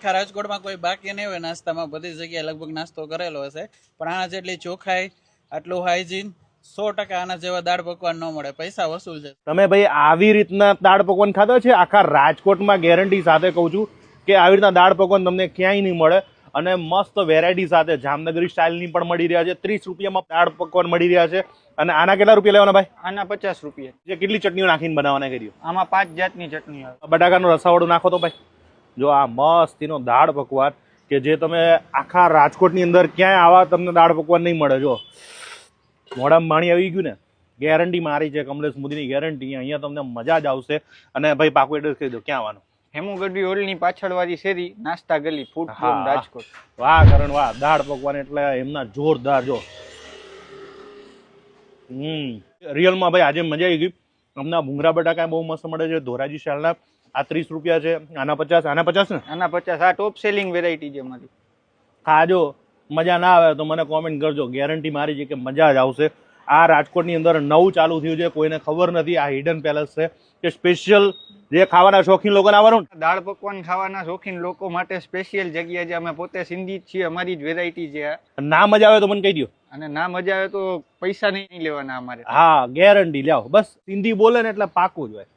આખા રાજકોટમાં કોઈ બાકી નહીં હોય નાસ્તામાં બધી જગ્યાએ લગભગ નાસ્તો કરેલો હશે. પણ આના જેટલી ચોખાઈ આટલું હાઇજીન સો ટકા આના જેવા દાળ પકવાન ન મળે. પૈસા વસૂલ છે. તમે ભાઈ આવી રીતના દાળ પકવાન ખાધા છે? આખા રાજકોટમાં ગેરંટી સાથે કહું છું કે આવી રીતના દાળ પકવાન તમને ક્યાંય નહીં મળે. અને મસ્ત વેરાયટી સાથે જામનગરી સ્ટાઇલની પણ મળી રહ્યા છે. ત્રીસ રૂપિયામાં દાળ પકવાન મળી રહ્યા છે. અને આના કેટલા રૂપિયા લેવાના ભાઈ? આના પચાસ રૂપિયા. જે કેટલી ચટણીઓ નાખીને બનાવવાના કર્યું? આમાં પાંચ જાતની ચટણી આવે બટાકાનો રસાવાળું નાખો તો ભાઈ. જો આ મસ્ત એનો દાળ પકવાન કે જે તમે આખા રાજકોટની અંદર ક્યાંય આવા તમને દાળ પકવાન નહીં મળે જો. મોઢામાં પાણી આવી ગયું ને ગેરંટી મારી છે કમલેશ મોદીની ગેરંટી અહીંયા તમને મજા જ આવશે. અને ભાઈ પાકું એડ્રેસ કહી દો ક્યાં આવવાનું? હેમુગઢવી હોલની પાછળવાળી શેરી નાસ્તા ગલી ફૂડ. રાજકોટ. વાહ કરણ વાહ. દાળ પકવાન એટલે એમના જોરદાર જો. હમ. રિયલમાં ભાઈ આજે મજા આવી ગઈ. હમણાં ભૂંગરા બટાકા બહુ મસ્ત મળે છે ધોરાજી શાલના. આ ત્રીસ રૂપિયા છે આના પચાસ આના પચાસ ને? આના પચાસ આ ટોપ સેલિંગ વેરાયટી છે મારી. ખાજો મજા ના આવે તો મને કોમેન્ટ કરજો. ગેરંટી મારી છે કે મજા જ આવશે. આ રાજકોટની અંદર નવું ચાલુ થયું છે કોઈને ખબર નથી. આ હિડન પેલેસ છે કે સ્પેશિયલ જે ખાવાના શોખીન લોકોને આવવાનું? દાળ પકવાન ખાવાના શોખીન લોકો માટે સ્પેશિયલ જગ્યા છે. અમે પોતે સિંધી જ છીએ અમારી જ વેરાયટી છે ના મજા આવે તો મને કહી દો અને ના મજા આવે તો પૈસા નહીં લેવાના અમારે. હા ગેરંટી લ્યાવો બસ સિંધી બોલે ને એટલે પાકું જ હોય.